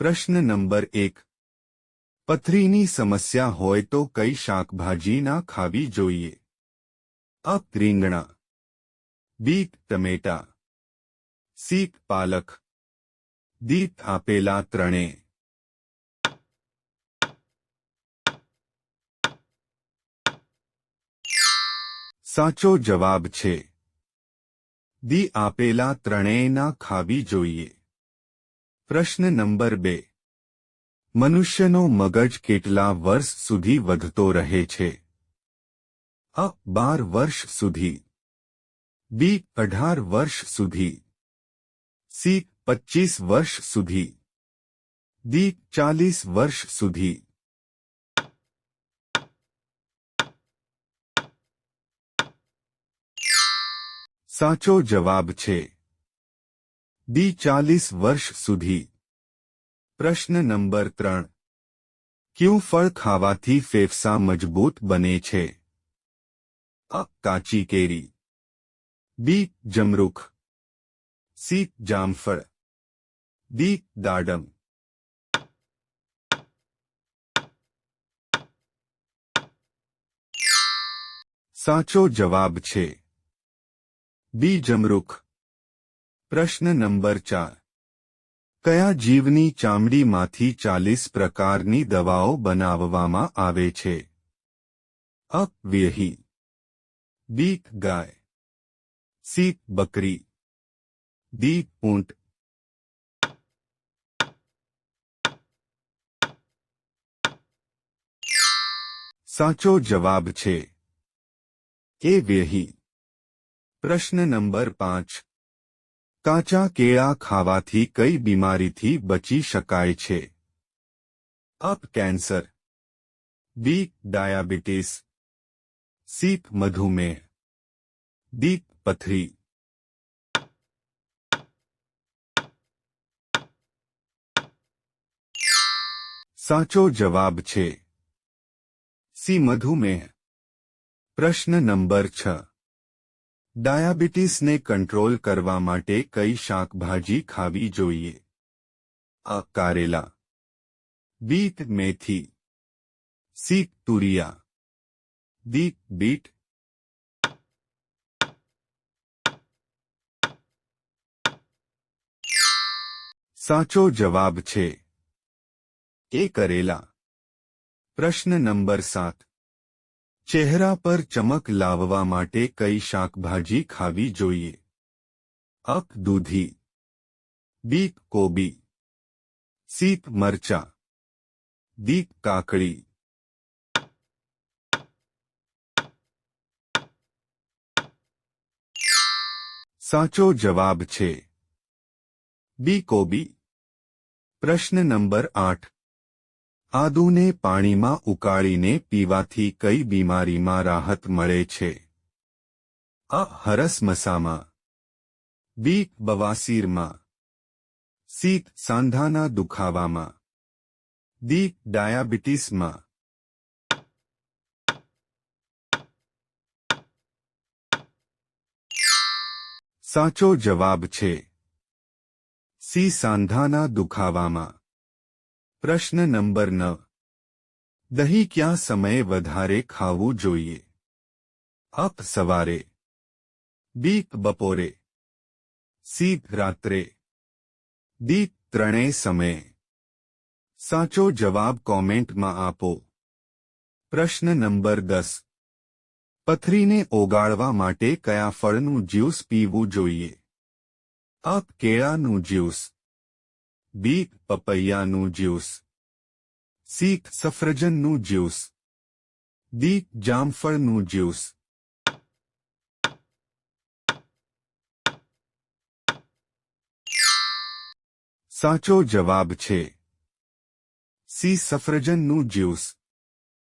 પ્રશ્ન નંબર એક પથરીની સમસ્યા હોય તો કઈ શાકભાજી ના ખાવી જોઈએ અ રીંગણા બીટ ટમેટા સીક પાલક દીત આપેલા ત્રણે સાચો જવાબ છે દી આપેલા ત્રણેયના ખાવી જોઈએ પ્રશ્ન નંબર 2 મનુષ્યનું મગજ કેટલા વર્ષ સુધી વધતો રહે છે અ 12 વર્ષ સુધી બી 18 વર્ષ સુધી સી 25 વર્ષ સુધી ડી 40 વર્ષ સુધી સાચો જવાબ છે बी 40 वर्ष સુધી प्रश्न नंबर 3 ક્યું ફળ ખાવાથી ફેફસા મજબૂત બને છે અ કાચી કેરી બી જમરૂખ સી જામફળ ડી ડાડમ સાચો જવાબ છે બી જમરૂખ પ્રશ્ન નંબર ચાર કયા જીવની ચામડીમાંથી ચાલીસ પ્રકારની દવાઓ બનાવવામાં આવે છે અ દીક ગાય સી બકરી દી પૂંટ સાચો જવાબ છે એ વ્યહી પ્રશ્ન નંબર પાંચ काचा केड़ा खावा थी कई बीमारी थी बची शकाय छे अप कैंसर बी डायाबिटीस सीप मधुमेह दीप पथरी साचो जवाब छे सी मधुमेह प्रश्न नंबर छ ડાયાબિટીસને કંટ્રોલ કરવા માટે કઈ શાકભાજી ખાવી જોઈએ અ કારેલા બીટ મેથી સીક તુરિયા દી બીટ સાચો જવાબ છે એ કરેલા પ્રશ્ન નંબર સાત चेहरा पर चमक लावा माटे कई शाकभाजी खावी जोइए अक दूधी बीक कोबी सीप मरचा दीक काकड़ी साचो जवाब छे बी कोबी प्रश्न नंबर आठ આદુને પાણીમાં ઉકાળીને પીવાથી કઈ બીમારીમાં રાહત મળે છે અ હરસ મસામાં બી બવાસીરમાં સી સાંધાના દુખાવામાં દી ડાયાબિટીસમાં સાચો જવાબ છે સી સાંધાના દુખાવામાં प्रश्न नंबर नौ दही क्या समय वधारे खाव जो अप सवारे बीक बपोरे सीत रात्रे दीप त्रणे समय साचो जवाब कॉमेंट में आपो प्रश्न नंबर दस पथरी ने ओगाड़वा माटे कया फलू ज्यूस पीवु जो अप केड़ा ज्यूस બી પપૈયાનું જ્યુસ સી સફરજનનું જ્યુસ ડી જામફળનું જ્યુસ સાચો જવાબ છે સી સફરજનનું જ્યુસ